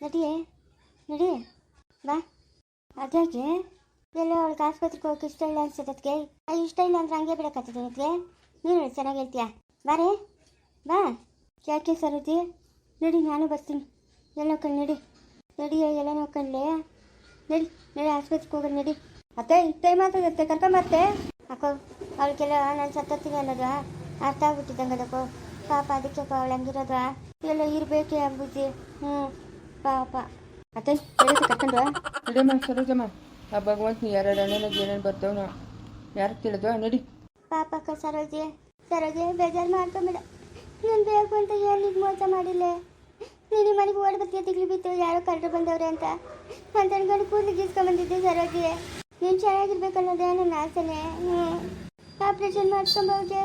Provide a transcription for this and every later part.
ನಡಿಯೇ ನಡಿ. ಬಾ. ಅದಾಗೆ ಎಲ್ಲ ಅವಳಿಗೆ ಆಸ್ಪತ್ರೆಗೆ ಹೋಗಕ್ಕೆ ಇಷ್ಟ ಇಲ್ಲ ಅನ್ಸುತ್ತೆ ಅದಕ್ಕೆ ಇಷ್ಟ ಇಲ್ಲ ಅಂದ್ರೆ ಹಂಗೆ ಬಿಡಕತ್ತದೆ ಅದಕ್ಕೆ ನೀನು ಚೆನ್ನಾಗಿ ಹೇಳ್ತೀಯ? ಬಾರೇ ಬಾ. ಯಾಕೆ ಸರೋಜಿ? ನಡಿ, ನಾನು ಬರ್ತೀನಿ. ಎಲ್ಲ ನೋಡ್ಕೊಂಡು ನಡಿ. ನಡಿ, ಎಲ್ಲ ನೋಡ್ಕೊಂಡ್ಲೆ ನಡಿ ನಡಿ ಆಸ್ಪತ್ರೆಗೆ ಹೋಗೋಣ, ನಡಿ. ಅತ್ತೆ ಟೈಮ್ ಕರ್ಕೊಂಡ್ ಬರ್ತೆ ಅಕ್ಕೋ, ಅವಳಿಗೆಲ್ಲ ನಾನು ಸತ್ತತ್ತೀನಿ ಅನ್ನೋದು ಅರ್ಥ ಆಗ್ಬಿಟ್ಟಿದ್ದಂಗೆ ಅದಕ್ಕೋ. ಪಾಪ, ಅದಕ್ಕೆ ಅವಳು ಹಂಗಿರೋದು ಎಲ್ಲ ಇರಬೇಕೇ ಅಂಬುಜಿ ಹ್ಞೂ ಪಾಪ ಅತ್ತೆ ಹೇಳಿದ್ದು ಕರ್ಕೊಂಡು ನಡಿಯಮ್ಮ ಸರೋಜಮ್ಮ ಆ ಭಗವಂತ ಎರಡು ಅಣ್ಣನಾಗ ಏನೇನು ಬರ್ತಾವನ ಯಾರು ತಿಳಿದು ನಡಿ ಪಾಪ ಅಕ್ಕ ಸರೋಜೆ ಸರೋಜಿ ಬೇಜಾರು ಮಾಡ್ಕೊಂಬಿಡ ನಾನು ಬೇಕು ಅಂತ ಏನಿಗೆ ಮೋಸ ಮಾಡಿಲ್ಲ ನೀನು ಮನೆಗೆ ಓಡಿ ಬರ್ತೀಯ ತಿಗ್ಲಿ ಬಿತ್ತು ಯಾರೋ ಕರೆದು ಬಂದವ್ರೆ ಅಂತ ಅಂತ ಅನ್ಕೊಂಡು ಕೂದಲು ಗೀಸ್ಕೊಂಡ್ಬಂದಿದ್ದೆ ಸರೋಜೆ ನೀನು ಚೆನ್ನಾಗಿರ್ಬೇಕನ್ನೋದೇ ನನ್ನ ಆಸೆನೆ ಆಪ್ರೇಷನ್ ಮಾಡ್ಕೊಂಬೋಗೆ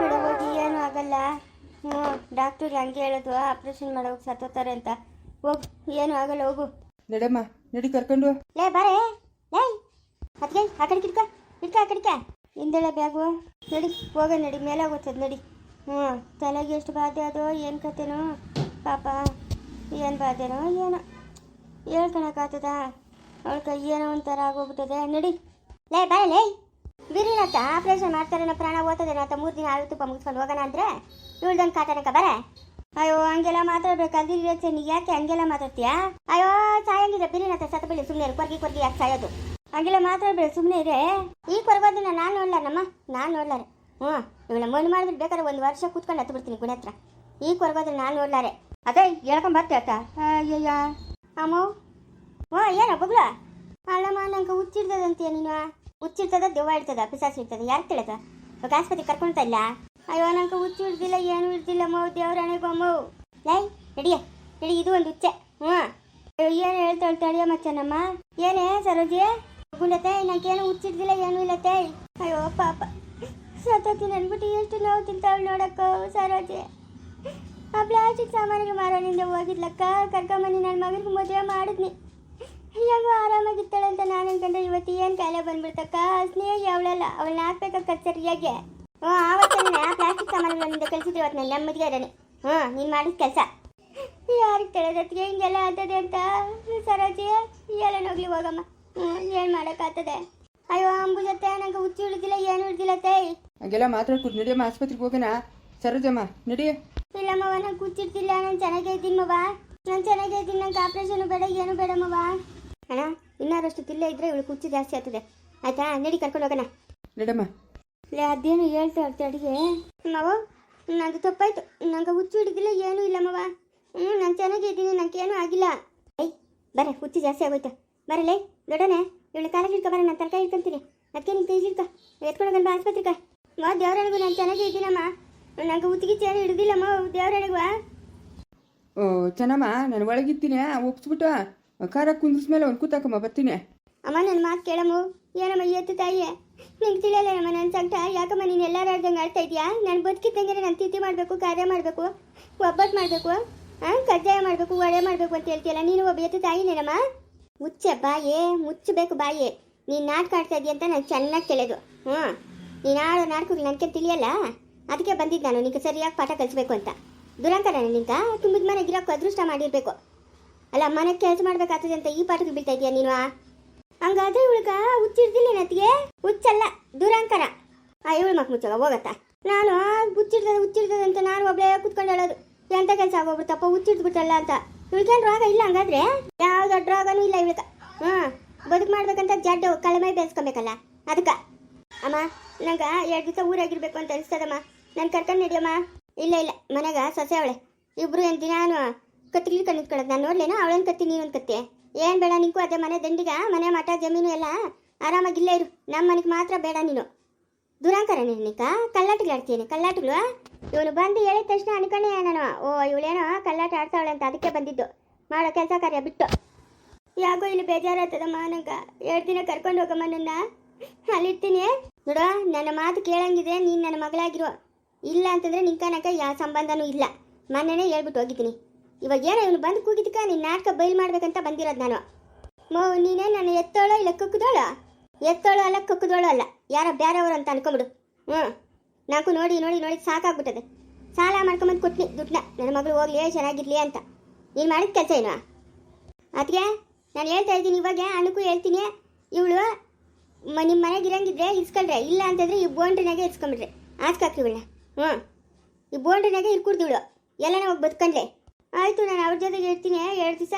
ಬಿಡ ಹೋಗಿ ಏನೂ ಆಗಲ್ಲ ಹ್ಞೂ ಡಾಕ್ಟ್ರಿಗೆ ಹಂಗೆ ಹೇಳೋದು ಆಪ್ರೇಷನ್ ಮಾಡೋಕೆ ಸತ್ತೋತಾರೆ ಅಂತ. ಹೋಗು ಏನು ಆಗಲ್ಲ ಹೋಗು. ನಡಮ್ಮ ನಡಿ ಕರ್ಕೊಂಡು ಲೇ ಬಾರೆ. ಲೇ ಅದಕ್ಕೆ ಆ ಕಡೆ ಕಿಡ್ಕ ಕಿಡ್ಕ ಆ ಕಡೆಕ ಹಿಂದೆಳೆ ಬ್ಯಾಗು. ನಡಿ ಹೋಗ ನಡಿ ಮೇಲೆ ಹೋಗ್ತದೆ ನಡಿ. ಹ್ಞೂ ತಲೆಗೆ ಎಷ್ಟು ಬಾಧೆ ಅದು ಏನು ಕತೆನೋ. ಪಾಪ ಏನು ಬಾಧೆನೋ ಏನೋ. ಹೇಳ್ಕೊಳಕ್ಕಾಗ್ತದ ಅವಳ ಕೈ ಏನೋ ಒಂಥರ ಆಗೋಗ್ಬಿಟ್ಟದೆ. ನಡಿ. ಲೇ ಬಾರೆ ಲೇ. ಬಿರಿನಾಥ ಆಪರೇಷನ್ ಮಾಡ್ತಾರೆ ಪ್ರಾಣ ಓದ್ತದೇನೋ ಅಂತ ಮೂರು ದಿನ ಹಾಲು ತುಪ್ಪ ಮುಗಿಸ್ಕೊಂಡು ಹೋಗೋಣ ಅಂದರೆ ಇವಳ್ದಂಗೆ ಕಾಟನಕ ಬರೇ. ಅಯ್ಯೋ, ಹಂಗೆಲ್ಲ ಮಾತಾಡ್ಬೇಕಾದ್ರೆ ನೀ ಯಾಕೆ ಹಂಗೆಲ್ಲ ಮಾತಾಡ್ತೀಯಾ? ಅಯ್ಯೋ ಸಾಯಂಗಿದ್ರೆ ಬಿರಿನಾಥ ಸತ್ತ ಸುಮ್ಮನೆ ಕೊರ್ಗಿ ಕೊರ್ಗಿ ಯಾಕೆ ಸಾಯೋದು? ಹಂಗೆಲ್ಲ ಮಾತಾಡ್ಬೇಡಿ ಸುಮ್ಮನೆ ಇರೇ. ಈ ಕೊರಗೋದಿನ ನಾನು ನೋಡ್ಲಾರಮ್ಮ ನಾನು ನೋಡ್ಲಾರೆ. ಹ್ಞೂ ಇವಳ ಮೊನ್ನೆ ಮಾಡಿದ್ರೆ ಬೇಕಾದ್ರೆ ಒಂದು ವರ್ಷ ಕೂತ್ಕೊಂಡು ಹತ್ತು ಬಿಡ್ತೀನಿ ಗುಣ ಹತ್ರ ಈ ಕೊರಗೋದ್ರೆ ನಾನು ನೋಡ್ಲಾರೆ. ಅದೇ, ಹೇಳ್ಕೊಂಡ್ ಬರ್ತೀಯ ಅಕ್ಕ ಅಯ್ಯಯ್ಯ. ಅಮ್ಮ. ಹ್ಞೂ ಏನೋ, ಬಗ್ಲ? ಅಲ್ಲಮ್ಮ, ನಂಗೆ ಹುಚ್ಚಿಡ್ದದಂತೀಯ ನೀನು. ಹುಚ್ಚಿಡ್ತದ ದೆವ್ವ ಇರ್ತದ ಪಿಸಾಸಿ ಇರ್ತದ ಯಾರು ತಿಳಿದ ಇವಾಗ ಆಸ್ಪತ್ರೆ ಕರ್ಕೊಳ್ತಾ ಇಲ್ಲ? ಅಯ್ಯೋ, ನಂಗೆ ಹುಚ್ಚು ಹಿಡ್ದಿಲ್ಲ ಏನು ಹಿಡ್ದಿಲ್ಲ ಮೌ ದೇವ್ರ ಅಣೆಗೊಮ್ಮ ಲೈ, ನಡಿಯ, ನಡಿ, ಇದು ಒಂದು ಹುಚ್ಚೆ. ಹ್ಞೂ. ಅಯ್ಯೋ, ಏನು ಹೇಳ್ತಾಳೆ ತಡಿಯ ಮಚ್ಚನಮ್ಮ? ಏನೇ, ಸರೋಜಿ? ಗುಂಡತೆ ನಂಗೇನು ಹುಚ್ಚಿಡ್ದಿಲ್ಲ ಏನು ಇಲ್ಲತ್ತೆ ಅಯ್ಯೋ, ಪಾಪ. ಸತ್ತೋತೀನಿ ಅನ್ಬಿಟ್ಟು ಎಷ್ಟು ನೋವು ತಿಂತಾವಳು ನೋಡಕ್ಕ, ಸರೋಜಿ. ಆ ಪ್ಲಾಸ್ಟಿಕ್ ಸಾಮಾನಿಗೆ ಮಾರೋನಿಂದ ಹೋಗಿದ್ಲಕ್ಕ, ಕರ್ಕೊಂಬನ್ನಿ ನನ್ನ ಮಗನಿಗೆ ಮದುವೆ ಮಾಡಿದ್ನಿ. ಹೆಂಗೋ ಆರಾಮಾಗಿತ್ತಾಳೆ ಅಂತ ನಾನು ಅನ್ಕೊಂಡ್ರೆ ಇವತ್ತು ಏನು ಕಾಯಿಲೆ ಬಂದ್ಬಿಡ್ತಕ್ಕ ಸ್ನೇಹಿ ಅವಳಲ್ಲ ಅವಳನ್ನ ಹಾಕ್ಬೇಕಕ್ಕ ಸರಿಯಾಗಿ ಹ್ಞೂ ಆವತ್ತನ್ನ ಪ್ಲಾಸ್ಟಿಕ್ ಸಾಮಾನುಗಳಿಂದ ಕಲಿಸಿದ್ರೆ ಇವತ್ತು ನಾನು ನೆಮ್ಮದಿಗೆ ಇರೋನೆ ಹ್ಞೂ ನೀನು ಮಾಡಿದ ಕೆಲಸ. ಯಾರಿಗೆ ತಿಳಿದತ್ತಿಗೆ ಹಿಂಗೆಲ್ಲ ಆಗ್ತದೆ ಅಂತ? ಸರೋಜಿ ಎಲ್ಲ ಹೋಗ್ಲಿ ಹೋಗಮ್ಮ. ಹ್ಞೂ ಏನು ಮಾಡೋಕ್ಕಾಗ್ತದೆ ಅಯ್ಯೋ ಅಂಬುಜತ್ತೆ ನಂಗೆ ಹುಚ್ಚು ಉಳಿದಿಲ್ಲ ಏನು ಉಳಿದಿಲ್ಲ ತೈ. ಹಂಗೆಲ್ಲ ಮಾತಾಡ್ಕೊಟ್ಟು ನಡಿಯಮ್ಮ ಆಸ್ಪತ್ರೆಗೆ ಹೋಗೋಣ. ಸರೋಜಮ್ಮ ನಡಿ. ಇಲ್ಲಮ್ಮ ನಂಗೆ ಕೂತಿರ್ತಿಲ್ಲ ನಾನು ಚೆನ್ನಾಗೇ ಇದ್ದೀನಿ ಮವ ನಾನು ಚೆನ್ನಾಗೇ ಇದ್ದೀನಿ ನಂಗೆ ಆಪ್ರೇಷನ್ ಬೇಡ ಏನು ಬೇಡ ಮವ ಅಣ್ಣ ಇನ್ನಾರಷ್ಟು ತಿಲ್ಲ ಇದ್ರೆ ಇವಳು ಕುಚ್ಚು ಜಾಸ್ತಿ ಆಗ್ತದೆ ಆಯ್ತಾ? ನಡಿ ಕರ್ಕೊಂಡು ಹೋಗೋಣ. ನಡಮ್ಮ. ಲೇ ಅದೇನು ಹೇಳ್ತಾ ಇರ್ತೀವಿ ಅಡುಗೆ? ನಾವು ನಂದು ತಪ್ಪಾಯ್ತು. ನಂಗೆ ಹುಚ್ಚು ಹಿಡಿದಿಲ್ಲ ಏನೂ ಇಲ್ಲ ಮವ. ಹ್ಞೂ ನಾನು ಚೆನ್ನಾಗೇ ಇದ್ದೀನಿ ಏನೂ ಆಗಿಲ್ಲ. ಏಯ್ ಬರೇ ಹುಚ್ಚು ಜಾಸ್ತಿ ಆಗೋಯ್ತು. ಬರಲೇ ದೊಡ್ಡನೆ ಇವಳು ಕಾಲಿಗೆ ಇಟ್ಕೊ ಬರ ನಾನು ತರಕಾರಿ ಇಟ್ಕೊಂತೀನಿ ಅದಕ್ಕೆ ನಿಂಗೆ ಹಿಡ್ಕೊ. ಎತ್ಕೊಂಡು ಬಾ ಆಸ್ಪತ್ರೆಗೆ? ಮಾ ದೇವರನಿಗೂ ನಾನು ಚೆನ್ನಾಗೇ ಇದ್ದೀನಮ್ಮ. ನಂಗೆ ಹುತ್ತಿಗೆ ಏನು ಹಿಡಿದಿಲ್ಲಮ್ಮ ದೇವರನಿಗೂ ಓ ಚೆನ್ನಮ್ಮ ನಾನು ಒಳಗಿರ್ತೀನಿ ಒಪ್ಸ್ಬಿಟ್ಟು. ಕಾರ ಮೇಲೆ ಅವ್ನು ಕೂತಾಕಮ್ಮ ಬರ್ತೀನಿ. ಅಮ್ಮ, ನನ್ನ ಮಾತು ಕೇಳಮ್ಮ. ಏನಮ್ಮ ಎತ್ತು ತಾಯಿ? ನಿಂಗೆ ತಿಳಿಯಲ್ಲ ನಮ್ಮ ನನ್ನ ಸಂಕಟ. ಯಾಕಮ್ಮ ನೀನು ಎಲ್ಲಾರು ಆಡ್ದಂಗೆ ಆಡ್ತಾ ಇದೆಯಾ? ನಾನು ಬದುಕಿದ್ದಂಗೆ ನಾನು ತಿಥಿ ಮಾಡಬೇಕು, ಕಾರ್ಯ ಮಾಡಬೇಕು ಒಬ್ಬಟ್ಟು ಮಾಡಬೇಕು ಹಾಂ ಕಜ್ಜಾಯ ಮಾಡಬೇಕು ಒಡೆ ಮಾಡಬೇಕು ಅಂತ ಹೇಳ್ತೀಯಲ್ಲ, ನೀನು ಒಬ್ಬ ಎತ್ತು ತಾಯಿನೇನಮ್ಮ ಮುಚ್ಚ ಬಾಯಿ, ಮುಚ್ಚಬೇಕು ಬಾಯಿ. ನೀನು ನಾಟಕ ಆಡ್ತಾ ಇದೀಯ ಅಂತ ನಾನು ಚೆನ್ನಾಗಿ ಕೇಳೋದು ಹ್ಞೂ. ನೀನು ಆಡೋ ನಾಟಕಕ್ಕೆ ನನಗೆ ತಿಳಿಯಲ್ಲ? ಅದಕ್ಕೆ ಬಂದಿದ್ದು ನಾನು, ನಿಂಗೆ ಸರಿಯಾಗಿ ಪಾಠ ಕಲಿಸ್ಬೇಕು ಅಂತ. ದುರಂಕರ ನಿಂತ? ತುಂಬಿದ ಮನೆಗೆ ಇರೋಕ್ಕೂ ಅದೃಷ್ಟ ಮಾಡಿರಬೇಕು. ಅಲ್ಲ ಮನೆ ಕೆಲಸ ಮಾಡ್ಬೇಕಾಗ್ತದೆ ಅಂತ ಈ ಪಾಠಕ್ಕೆ ಬೀಳ್ತಾ ಇದೀಯ ನೀನು? ಹಂಗಾದ್ರೆ ಇವಳಿಗ ಹುಚ್ಚಿಡ್ದಿಲ್ಲ ನತಿಗೆ ಹುಚ್ಚಲ್ಲ, ದುರಂಕರ. ಆ, ಇವಳು ಮಕ್ ಮುಚ್ಚಗ, ಹೋಗತ್ತ. ನಾನು ಹುಚ್ಚಿಡ್ತದೆ ಹುಚ್ಚಿಡ್ತದೆ ಅಂತ ನಾನು ಒಬ್ಳೇ ಕುತ್ಕೊಂಡು ಹೇಳೋದು. ಎಂತ ಕೆಲಸ ಆಗೋಗ್ಬಿಡ್ತಪ್ಪ ಹುಚ್ಚಿಡ್ಬಿಟ್ಟಲ್ಲ ಅಂತ. ಇವಳಿಗೇನು ರೋಗ ಇಲ್ಲ ಹಂಗಾದ್ರೆ? ಯಾವ ದೊಡ್ಡ ರೋಗನೂ ಇಲ್ಲ ಇವಳಿಗ. ಹ್ಞೂ ಬದುಕು ಮಾಡ್ಬೇಕಂತ ಜಡ್ಡು, ಕಳಮೈ ಬೇಯಿಸ್ಕೊಬೇಕಲ್ಲ ಅದಕ್ಕೆ ಅಮ್ಮ, ನಂಗೆ ಎರಡು ದಿವಸ ಊರಾಗಿರ್ಬೇಕು ಅಂತ ಅನಿಸ್ತದಮ್ಮ. ನಾನು ಕರ್ಕೊಂಡು ನಡಿಯಮ್ಮ. ಇಲ್ಲ ಇಲ್ಲ, ಮನೆಗ ಸೊಸೆ ಅವಳೆ. ಇಬ್ರು ಏನು ದಿನಾನು ಕತ್ತಿಗೆ ಕಣ್ಣಿಟ್ಕೊಳ್ಳೋದು ನಾನು ನೋಡ್ಲೇನ ಅವಳೊಂದು ಕತ್ತಿ ನೀನೊಂದು ಕತ್ತೆ? ಏನು ಬೇಡ, ನಿಂಕು ಅದೇ ಮನೆ ದಂಡಿಗ, ಮನೆ ಮಠ ಜಮೀನು ಎಲ್ಲ ಆರಾಮಾಗಿಲ್ಲೇ ಇರು. ನಮ್ಮ ಮನೆಗೆ ಮಾತ್ರ ಬೇಡ ನೀನು. ದುರಾಂಕರ ನಿನ್ನಿಕ ಕಲ್ಲಾಟಗಳು ಆಡ್ತೀನಿ ಕಲ್ಲಾಟಗಳು ಇವನು ಬಂದು ಹೇಳಿದ ತಕ್ಷಣ ಅನ್ಕೊಂಡೆ ನಾನು. ಓ, ಇವಳೇನೋ ಕಲ್ಲಾಟ ಆಡ್ತಾವಳೆ ಅಂತ ಅದಕ್ಕೆ ಬಂದಿದ್ದು. ಮಾಡೋ ಕೆಲಸ ಕಾರ್ಯ ಬಿಟ್ಟು. ಯಾಕೋ ಇಲ್ಲಿ ಬೇಜಾರಾಗ್ತದಮ್ಮ ನಂಗೆ. ಎರಡು ದಿನ ಕರ್ಕೊಂಡು ಹೋಗಮ್ಮ ನನ್ನ. ಅಲ್ಲಿರ್ತೀನಿ. ನೋಡ, ನನ್ನ ಮಾತು ಕೇಳಂಗಿದೆ ನೀನು ನನ್ನ ಮಗಳಾಗಿರೋ. ಇಲ್ಲ ಅಂತಂದ್ರೆ ನಿಂಕನಕ ಯಾವ ಸಂಬಂಧನೂ ಇಲ್ಲ. ಮೊನ್ನೆನೇ ಹೇಳ್ಬಿಟ್ಟು ಹೋಗಿದ್ದೀನಿ. ಇವಾಗ ಏನೋ ಇವನು ಬಂದು ಕೂಗಿದ್ಕ ನೀನು ನಾಟಕ ಬಯಲು ಮಾಡ್ಬೇಕಂತ ಬಂದಿರೋದು ನಾನು. ಮೋ, ನೀನೇ ನಾನು ಎತ್ತೋಳೋ ಇಲ್ಲ ಕಕ್ಕುದೋಳೋ? ಎತ್ತೋಳು ಅಲ್ಲ ಕಕ್ಕುದೋಳು ಅಲ್ಲ. ಯಾರೋ ಬೇರೆಯವರು ಅಂತ ಅನ್ಕೊಂಬಿಡು. ಹ್ಞೂ ನಾಲ್ಕು ನೋಡಿ ನೋಡಿ ನೋಡಿ ಸಾಕಾಗ್ಬಿಟ್ಟದೆ. ಸಾಲ ಮಾಡ್ಕೊಂಬಂದು ಕೊಟ್ನಿ ದುಡ್ಡನ್ನ ನನ್ನ ಮಗಳು ಹೋಗ್ಲಿ ಚೆನ್ನಾಗಿರ್ಲಿ ಅಂತ. ನೀನು ಮಾಡಿದ ಕೆಲಸ ಏನು? ಅದಕ್ಕೆ ನಾನು ಹೇಳ್ತಾ ಇದ್ದೀನಿ, ಇವಾಗ ಅಣ್ಣಕ್ಕೂ ಹೇಳ್ತೀನಿ. ಇವಳು ನಿಮ್ಮ ಮನೆಗೆ ಇರಂಗಿದ್ರೆ ಇಸ್ಕೊಳ್ರೆ ಇಲ್ಲ ಅಂತಂದರೆ ಈ ಬೋಂಡ್ರಿನಾಗೆ ಇಸ್ಕೊಂಬಿಡ್ರಿ ಆಸ್ಕಾಕ್ರಿ ಇವಳನ್ನ. ಹ್ಞೂ ಈ ಬೋಂಡ್ರಿನಾಗೆ ಇರ್ಕುಡ್ದು ಎಲ್ಲ ಹೋಗಿ ಬದುಕೊಂಡ್ಲೆ ಆಯಿತು, ನಾನು ಅವ್ರ ಜೊತೆಗೆ ಇರ್ತೀನಿ. ಎರಡು ದಿವಸ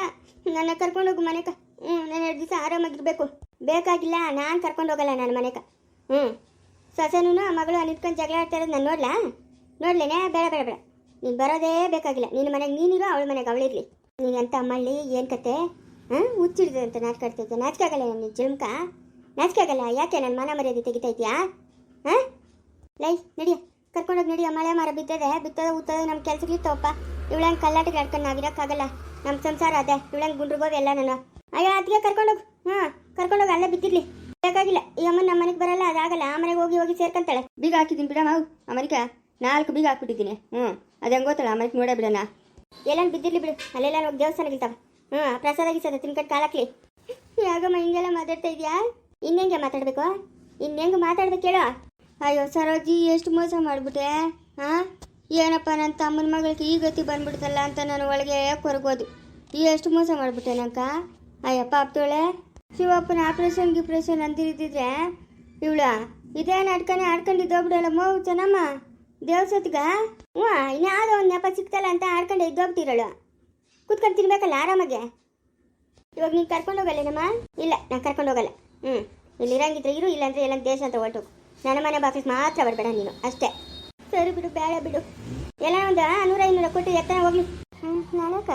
ನನ್ನ ಕರ್ಕೊಂಡೋಗು ಮನೆಕ. ಹ್ಞೂ ನಾನು ಎರಡು ದಿವಸ ಆರಾಮಾಗಿರ್ಬೇಕು. ಬೇಕಾಗಿಲ್ಲ, ನಾನು ಕರ್ಕೊಂಡು ಹೋಗಲ್ಲ ನನ್ನ ಮನೆಕ. ಹ್ಞೂ ಸೊಸೆನೂ ಮಗಳು ನಿಂತ್ಕೊಂಡು ಜಗಳ ಆಡ್ತಾ ಇರೋದು ನಾನು ನೋಡ್ಲಾ? ನೋಡ್ಲೇನೆ? ಬೇಡ ಬೇಡ ಬೇಡ. ನೀನು ಬರೋದೇ ಬೇಕಾಗಿಲ್ಲ. ನಿನ್ನ ಮನೆಗೆ ನೀನಿರು, ಅವಳ ಮನೆಗೆ ಅವಳಿರಲಿ ನೀನು ಎಂಥ ಮಳ್ಳಿ, ಏನು ಕತೆ? ಹಾಂ? ಹುಚ್ಚಿಡ್ದೆ ಅಂತ ನಾಚಿಕೆ ಆಡ್ತೈತೆ ನಾಚಿಕೆ ಆಗಲ್ಲ ನನ್ನ ಜುಮ್ಕ? ನಾಚಿಕೆ ಆಗಲ್ಲ ಯಾಕೆ ನನ್ನ ಮನ ಮರ್ಯಾದೆ ತೆಗಿತಾ ಇದೆಯಾ? ಹಾಂ? ಲೈ, ನಡಿಯ. ಕರ್ಕೊಂಡೋಗಿ ನಡಿಯ. ಮಳೆ ಮರ ಬಿದ್ದದೆ, ಬಿತ್ತೋದು, ಉತ್ತದ ನಮ್ಮ ಕೆಲ್ಸಕ್ಕೆ ಇರ್ತವಪ್ಪ ಇವಳಂಗೆ ಕಲ್ಲಾಟಕ್ಕೆ ಆಡ್ಕೊಂಡು ನಾವಿರೋಕ್ಕಾಗಲ್ಲ ನಮ್ಮ ಸಂಸಾರ ಅದೇ. ಇವಳಂಗೆ ಗುಂಡ್ರಿಗೋವು ಎಲ್ಲ ನಾನು. ಅಯ್ಯೋ ಅದಕ್ಕೆ ಕರ್ಕೊಂಡೋಗು. ಹಾಂ, ಕರ್ಕೊಂಡೋಗಿ ಅಲ್ಲೇ ಬಿದ್ದಿರ್ಲಿ. ಬೇಕಾಗಿಲ್ಲ. ಈ ಅಮ್ಮ ನಮ್ಮ ಮನೆಗೆ ಬರಲ್ಲ, ಅದಾಗಲ್ಲ. ಆ ಮನೆಗೆ ಹೋಗಿ ಹೋಗಿ ಸೇರ್ಕೊಂತಾಳೆ. ಬೀಗ ಹಾಕಿದ್ದೀನಿ ಬಿಡ ಮಾವು ಅಮರಿಕ ನಾಲ್ಕು ಬೀಗ ಹಾಕ್ಬಿಟ್ಟಿದ್ದೀನಿ. ಹ್ಞೂ ಅದು ಹೆಂಗೆ ಗೊತ್ತಲ್ಲ ಅಮರಿಕ ನೋಡೇ ಬಿಡೋಣ. ಎಲ್ಲಾನು ಬಿದ್ದಿರ್ಲಿ ಬಿಡು. ಅಲ್ಲೆಲ್ಲ ಹೋಗಿ ದೇವಸ್ಥಾನಗಿರ್ತಾವ ಹ್ಞೂ ಪ್ರಸಾದ ಗಿಸದ ತಿನ್ಕೊಂಡು ಕಾಲಕ್ಲಿ ಯಾಗಮ್ಮ ಹಿಂಗೆಲ್ಲ ಮಾತಾಡ್ತಾ ಇದೆಯಾ? ಇನ್ನೆಂಗೆ ಮಾತಾಡಬೇಕು? ಇನ್ನೆಂಗೆ ಮಾತಾಡ್ಬೇಕು ಹೇಳೋ ಅಯ್ಯೋ, ಸರೋಜಿ, ಎಷ್ಟು ಮೋಸ ಮಾಡಿಬಿಟ್ಟೆ? ಹಾಂ ಏನಪ್ಪ ನನ್ನ ತಮ್ಮನ ಮಗಳಿಗೆ ಈ ಗತಿ ಬಂದ್ಬಿಡ್ತಲ್ಲ ಅಂತ ನಾನು ಒಳಗೆ ಕೊರಗೋದು. ಎಷ್ಟು ಮೋಸ ಮಾಡಿಬಿಟ್ಟೆ ನಂಕ? ಅಯ್ಯಪ್ಪ ಅಪ್ತೋಳೆ ಶಿವಪ್ಪನ ಆಪ್ರೇಷನ್ ಗಿಪ್ರೇಷನ್ ಅಂದಿರಿದ್ರೆ ಇವಳ ಇದೇ ನಾಟಕನೇ ಆಡ್ಕೊಂಡಿದ್ದೋಗ್ಬಿಡಲ್ಲ ಮೋವು ಚೆನ್ನಮ್ಮ. ದೇವಸತ್ಗ ಹ್ಞೂ, ಇನ್ಯಾವುದೋ ಒಂದು ನೆಪ ಸಿಕ್ತಲ್ಲ ಅಂತ ಆಡ್ಕೊಂಡು ಇದ್ದೋಗ್ಬಿಟ್ಟಿರಳು ಕೂತ್ಕೊಂಡು ತಿನ್ಬೇಕಲ್ಲ ಆರಾಮಾಗೆ? ಇವಾಗ ನೀನು ಕರ್ಕೊಂಡು ಹೋಗಲ್ಲೇನಮ್ಮ ಇಲ್ಲ, ನಾನು ಕರ್ಕೊಂಡು ಹೋಗಲ್ಲ. ಹ್ಞೂ ಇಲ್ಲಿ ಇರಂಗಿದ್ರೆ ಇರು, ಇಲ್ಲಾಂದ್ರೆ ಎಲ್ಲ ದೇಶ ಅಂತ ಹೊರಟು ನನ್ನ ಮನೆ ಬಾಕ್ಲಿಗೆ ಮಾತ್ರ ಬರಬೇಡ ನೀನು, ಅಷ್ಟೇ. ಸರಿ ಬಿಡು, ಬೇಡ ಬಿಡು. ಎಲ್ಲ ಒಂದು ನೂರ ಐನೂರ ಕೊಟ್ಟು ಎತ್ತನ ಹೋಗ್ಲಿ. ಹ್ಞೂ ನಾನಕ್ಕ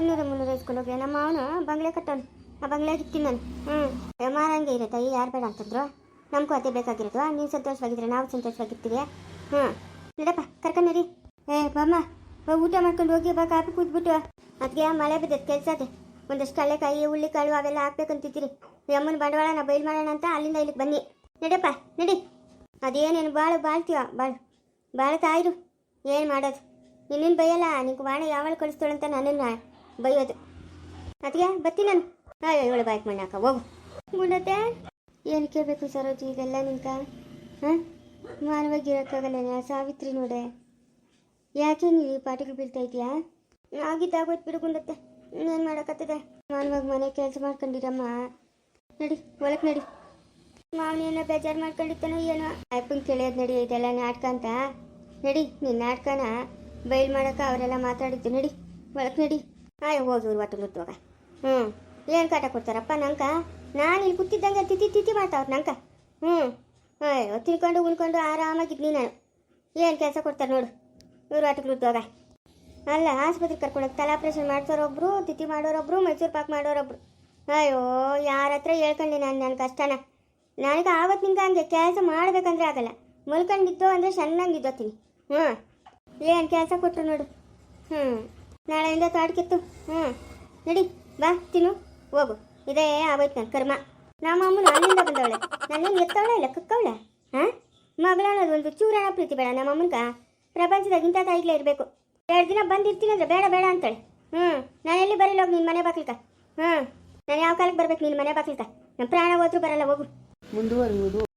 ಇನ್ನೂರ ಮುನ್ನೂರ ಇಸ್ಕೊಂಡು ಹೋಗಿ ನಮ್ಮ ಅವನು ಬಂಗ್ಲೆ ಕಟ್ಟೋನು ಆ ಬಂಗ್ಲೆ ಇರ್ತೀನಿ ನಾನು ಹ್ಞೂ ಮಾರಂಗೆ ಇರುತ್ತೆ. ಯಾರು ಬೇಡ ಅಂತಂದ್ರು. ನಮಗೂ ಅದೇ ಬೇಕಾಗಿರೋದು ನೀವು ಸಂತೋಷವಾಗಿದ್ರೆ ನಾವು ಸಂತೋಷವಾಗಿರ್ತೀವಿ. ಹ್ಞೂ ನಡಪ್ಪ ಕರ್ಕೊಂಡಿರಿ ಏ, ಬಾಮ್ಮ ಊಟ ಮಾಡ್ಕೊಂಡು ಹೋಗಿ, ಬಾ, ಕಾಫಿ ಕೂತ್ಬಿಟ್ಟು ಅದಕ್ಕೆ ಮಳೆ ಬಿದ್ದದ ಕೆಲಸ ಅದೇ. ಒಂದಷ್ಟು ಹುಳ್ಳಿ ಹುಳ್ಳಿಕಾಳು ಅವೆಲ್ಲ ಹಾಕ್ಬೇಕಂತಿದ್ದೀರಿ. ಅಮ್ಮನ ಬಂಡವಾಳ ನಾ ಬೈಲ್ ಮಾಡೋಣ ಅಂತ ಅಲ್ಲಿಂದ ಇಲ್ಲಿಗೆ ಬನ್ನಿ. ನಡಪ್ಪ ನಡಿ. ಅದೇನೇನು ಬಾಳು ಬಾಳ್ತೀವ ಬಾಳು. ಬಾಳ್ತಾಯಿರು ಏನು ಮಾಡೋದು? ನಿನ್ನನ್ನು ಬೈಯಲ್ಲ? ನಿಂಗೆ ಬಾಣ ಯಾವಳು ಕಳಿಸ್ತಾಳೆ ಅಂತ ನನ್ನನ್ನು ಬೈಯೋದು. ಅದಕ್ಕೆ ಬರ್ತೀನಿ ನಾನು. ಅಯ್ಯೋ, ಇವಳು ಬಾಯ್ಕ್ ಮಣ್ಣಾಕ ಹೋಗು. ಗುಂಡತ್ತೆ, ಏನು ಕೇಳಬೇಕು ಸರೋಜಿ ಇದೆಲ್ಲ ನಿನ್ಕ ಹಾಂ? ಮಾನವಾಗಿರೋಕ್ಕಾಗಲ್ಲ ಸಾವಿತ್ರಿ ನೋಡೆ. ಯಾಕೆ ನೀನು ಈ ಪಾಟಿಗೆ ಬೀಳ್ತಾ ಇದೆಯಾ? ಆಗಿದ್ದಾಗೋಯ್ತು ಬಿಡು ಗುಂಡತ್ತೆ. ಏನು ಮಾಡೋಕ್ಕತ್ತದೆ ಮಾನವಾಗಿ ಮನೆ ಕೆಲಸ ಮಾಡ್ಕೊಂಡಿರಮ್ಮ. ನಡಿ, ಒಳಗೆ ನಡಿ. ಮಾವನೇನೋ ಬೇಜಾರು ಮಾಡ್ಕೊಂಡಿತ್ತಾನೋ ಏನೋ? ಅಪ್ಪನ ಕೇಳಿಯೋದು ನಡಿ, ಇದೆಲ್ಲ ನಾಟಕ ಅಂತ. ನಡಿ ನಿನ್ನ ನಾಟಕನ ಬಯಲು ಮಾಡೋಕೆ ಅವರೆಲ್ಲ ಮಾತಾಡಿದ್ದು ನಡಿ ಒಳಕ್ಕೆ ನಡಿ. ಆಯ್, ಹೋಗಿ ಒಟ್ಟು ಮುತ್ತುವಾಗ ಹ್ಞೂ ಏನು ಕಾಟ ಕೊಡ್ತಾರಪ್ಪ ನಂಕ ನಾನು ಇಲ್ಲಿ ಕೂತಿದ್ದಂಗೆ ತಿತಿ ತಿತಿ ಮಾಡ್ತಾವ್ರು ನಂಕ ಹ್ಞೂ ಅಯ್ಯೋ ತಿನ್ಕೊಂಡು, ಉಣ್ಕೊಂಡು ಆರಾಮಾಗಿದ್ನಿ ನಾನು. ಏನು ಕೆಲಸ ಕೊಡ್ತಾರೆ ನೋಡು. ಇವ್ರು ಆಟಕ್ಕೆ ಮುತ್ತುವಾಗ ಅಲ್ಲ, ಆಸ್ಪತ್ರೆಗೆ ಕರ್ಕೊಳಕ್ಕೆ ತಲೆ ಆಪ್ರೇಷನ್ ಮಾಡ್ಸೋರೊಬ್ರು ತಿತಿ ಮಾಡೋರೊಬ್ರು ಮೈಸೂರು ಪಾಕ್ ಮಾಡೋರೊಬ್ರು ಅಯ್ಯೋ, ಯಾರ ಹತ್ರ ಹೇಳ್ಕೊಂಡೆ ನಾನು ನನ್ನ ಕಷ್ಟನ? ನನಗೆ ಆವತ್ತು ನಿಂಗೆ ಹಂಗೆ ಕೆಲಸ ಮಾಡ್ಬೇಕಂದ್ರೆ ಆಗಲ್ಲ. ಮಲ್ಕೊಂಡಿದ್ದು ಅಂದರೆ ಚೆನ್ನಾಗಿದ್ದೋತೀನಿ ಹ್ಞೂ. ಏನು ಕೆಲಸ ಕೊಟ್ಟರು ನೋಡು. ಹ್ಞೂ. ನಾಳೆಯಿಂದ ತಾಡ್ಕಿತ್ತು ಹ್ಞೂ. ನಡಿ, ಬಾ, ತಿನ್ನು, ಹೋಗು. ಇದೇ ಆಗೋಯ್ತು ನನ್ನ ಕರ್ಮ. ನಮ್ಮ ಅಮ್ಮನ ಅಲ್ಲಿಂದ ಬಂದವಳೆ. ನನ್ನೇನು ಎತ್ತವಳೆ ಇಲ್ಲ, ಕಕ್ಕವಳೆ? ಹಾಂ? ಮಗಳನ್ನೋದು ಒಂದು ಚೂರಣ ಪ್ರೀತಿ ಬೇಡ ನಮ್ಮ ಅಮ್ಮನಿಗೆ. ಪ್ರಪಂಚದಾಗ ಇಂಥ ತಾಯಿಗ್ಲೇ ಇರಬೇಕು. ಎರಡು ದಿನ ಬಂದಿರ್ತೀನಿ ಅಂದರೆ ಬೇಡ ಬೇಡ ಅಂತೇಳಿ. ಹ್ಞೂ. ನಾನು ಎಲ್ಲಿ ಬರಲ್ಲ ಹೋಗಿ ನಿನ್ನ ಮನೆ ಬಾಕ್ಲಿಕ ಹ್ಞೂ. ನಾನು ಯಾವ ಕಾಲಕ್ಕೆ ಬರ್ಬೇಕು ನಿನ್ನ ಮನೆ ಬಾಕ್ಲಿಕ ನಮ್ಮ ಪ್ರಾಣ ಹೋದ್ರೂ ಬರಲ್ಲ, ಹೋಗು. ಮುಂದುವರಿಯುವುದು.